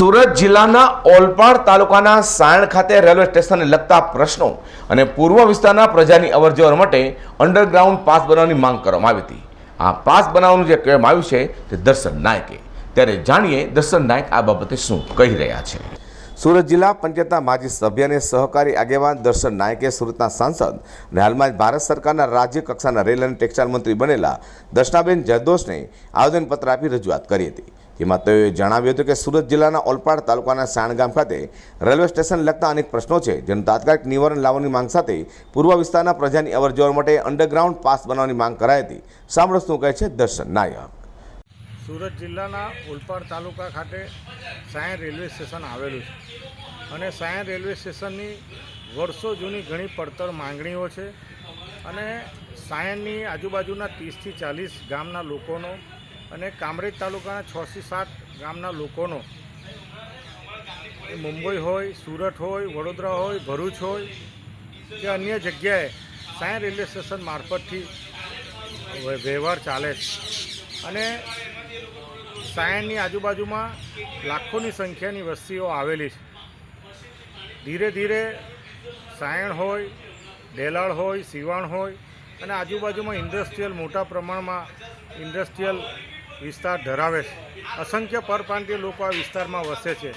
સુરત જિલ્લાના ઓલપાડ તાલુકાના સાયણ ખાતે રેલવે સ્ટેશનને લગતા પ્રશ્નો અને પૂર્વ વિસ્તારના પ્રજાની અવરજવર માટે અંડરગ્રાઉન્ડ પાસ બનાવવાની માંગ કરવામાં આવી હતી. આ પાસ બનાવવાનું જે કહેવામાં આવ્યું છે તે દર્શન નાયકે. ત્યારે જાણીએ દર્શન નાયક આ બાબતે શું કહી રહ્યા છે. સુરત જિલ્લા પંચાયતના માજી સભ્ય અને સહકારી આગેવાન દર્શન નાયકે સુરતના સાંસદ અને હાલમાં ભારત સરકારના રાજ્ય કક્ષાના રેલ અને ટેક્સટાઇલ મંત્રી બનેલા દર્શનાબેન જરદોશને આવેદનપત્ર આપી રજૂઆત કરી હતી. જેમાં તેઓએ જણાવ્યું હતું કે સુરત જિલ્લાના ઓલપાડ તાલુકાના સાણગામ ખાતે રેલવે સ્ટેશન લગતા અનેક પ્રશ્નો છે, જેનું તાત્કાલિક નિવારણ લાવવાની માંગ સાથે પૂર્વ વિસ્તારના પ્રજાની અવરજવર માટે અંડરગ્રાઉન્ડ પાસ બનાવવાની માંગ કરાઈ હતી. સાંભળો શું કહે છે દર્શન નાયક. સુરત જિલ્લાના ઓલપાડ તાલુકા ખાતે સાયણ રેલવે સ્ટેશન આવેલું છે અને સાયણ રેલવે સ્ટેશનની વર્ષો જૂની ઘણી પડતર માંગણીઓ છે અને સાયણની આજુબાજુના ત્રીસથી ચાલીસ ગામના લોકોનો અને કામરેજ તાલુકાના છથી સાત ગામના લોકોનો. એ મુંબઈ હોય, સુરત હોય, વડોદરા હોય, ભરૂચ હોય, કે અન્ય જગ્યાએ સાયણ રેલવે સ્ટેશન મારફતથી વ્યવહાર ચાલે છે. અને સાયણની આજુબાજુમાં લાખોની સંખ્યાની વસ્તીઓ આવેલી છે. ધીરે ધીરે સાયણ હોય, ડેલાળ હોય, સિવાણ હોય અને આજુબાજુમાં ઇન્ડસ્ટ્રીયલ મોટા પ્રમાણમાં ઇન્ડસ્ટ્રીયલ વિસ્તાર ધરાવે છે. અસંખ્ય પરપ્રાંતીય લોકો આ વિસ્તારમાં વસે છે.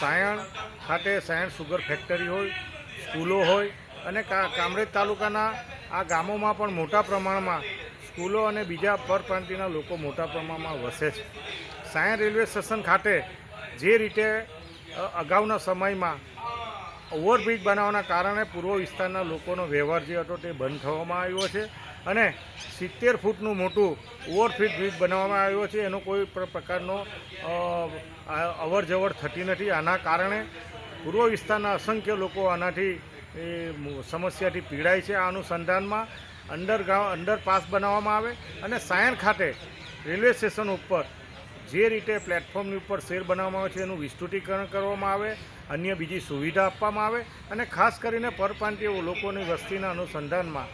સાયણ ખાતે સાયણ સુગર ફેક્ટરી હોય, સ્કૂલો હોય અને કામરેજ તાલુકાના આ ગામોમાં પણ મોટા પ્રમાણમાં સ્કૂલો અને બીજા પરપ્રાંતિના લોકો મોટા પ્રમાણમાં વસે છે. સાયણ રેલવે સ્ટેશન ખાતે જે રીતે અગાઉના સમયમાં ઓવરબ્રિજ બનાવવાના કારણે પૂર્વ વિસ્તારના લોકોનો વ્યવહાર જે હતો તે બંધ થવામાં આવ્યો છે. અને સિત્તેર ફૂટનું મોટું ઓવરફિટ બ્રિજ બનાવવામાં આવ્યો છે. એનો કોઈ પ્ર- પ્રકારનો અવર જવર થતી નથી. આના કારણે પૂર્વ વિસ્તારના અસંખ્ય લોકો આનાથી, એ સમસ્યાથી પીડાય છે. આ અનુસંધાનમાં અંડરગ્રાઉન્ડ અંડરપાસ બનાવવામાં આવે અને સાયણ ખાતે રેલવે સ્ટેશન ઉપર જે રીતે પ્લેટફોર્મની ઉપર શેર બનાવવામાં આવે છે, એનું વિસ્તૃતીકરણ કરવામાં આવે, અન્ય બીજી સુવિધા આપવામાં આવે અને ખાસ કરીને પરપ્રાંતીય લોકોની વસ્તીના અનુસંધાનમાં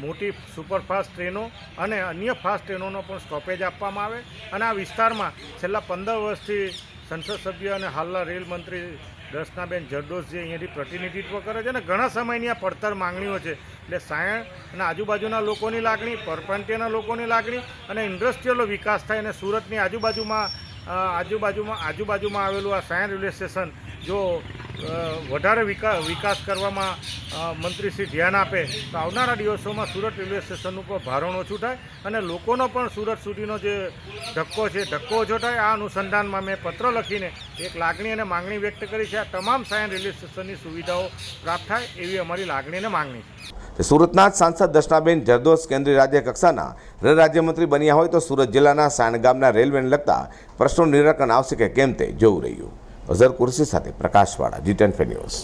મોટી સુપરફાસ્ટ ટ્રેનો અને અન્ય ફાસ્ટ ટ્રેનોનો પણ સ્ટોપેજ આપવામાં આવે. અને આ વિસ્તારમાં છેલ્લા પંદર વર્ષથી સંસદ સભ્ય અને હાલના રેલ મંત્રી દર્શનાબેન જરદોશ જે અહીંયાથી પ્રતિનિધિત્વ કરે છે અને ઘણા સમયની આ પડતર માંગણીઓ છે. એટલે સાયણ અને આજુબાજુના લોકોની લાગણી, પરપ્રાંતીયના લોકોની લાગણી અને ઇન્ડસ્ટ્રીયલનો વિકાસ થાય અને સુરતની આજુબાજુમાં આજુબાજુમાં આજુબાજુમાં આવેલું આ સાયણ રેલવે સ્ટેશન જો વધારે વિકાસ કરવામાં મંત્રીશ્રી ધ્યાન આપે, તો આવનારા દિવસોમાં સુરત રેલવે સ્ટેશન ઉપર ભારણ ઓછું થાય અને લોકોનો પણ સુરત સુધીનો જે ધક્કો છે, ધક્કો ઓછો થાય, આ અનુસંધાનમાં મેં પત્ર લખીને એક લાગણી અને માંગણી વ્યક્ત કરી છે. આ તમામ સાયન રેલવે સ્ટેશનની સુવિધાઓ પ્રાપ્ત થાય એવી અમારી લાગણી અને માંગણી સુરતના જ સાંસદ દર્શનાબેન જરદોસ કેન્દ્રીય રાજ્ય કક્ષાના રેલ રાજ્યમંત્રી બન્યા હોય તો સુરત જિલ્લાના સાણ ગામના રેલવેને લગતા પ્રશ્નો નિરાકરણ આવશે કે કેમ તે જોવું રહ્યું. અઝર કુરશી સાથે પ્રકાશવાળા જી ટેન ન્યૂઝ.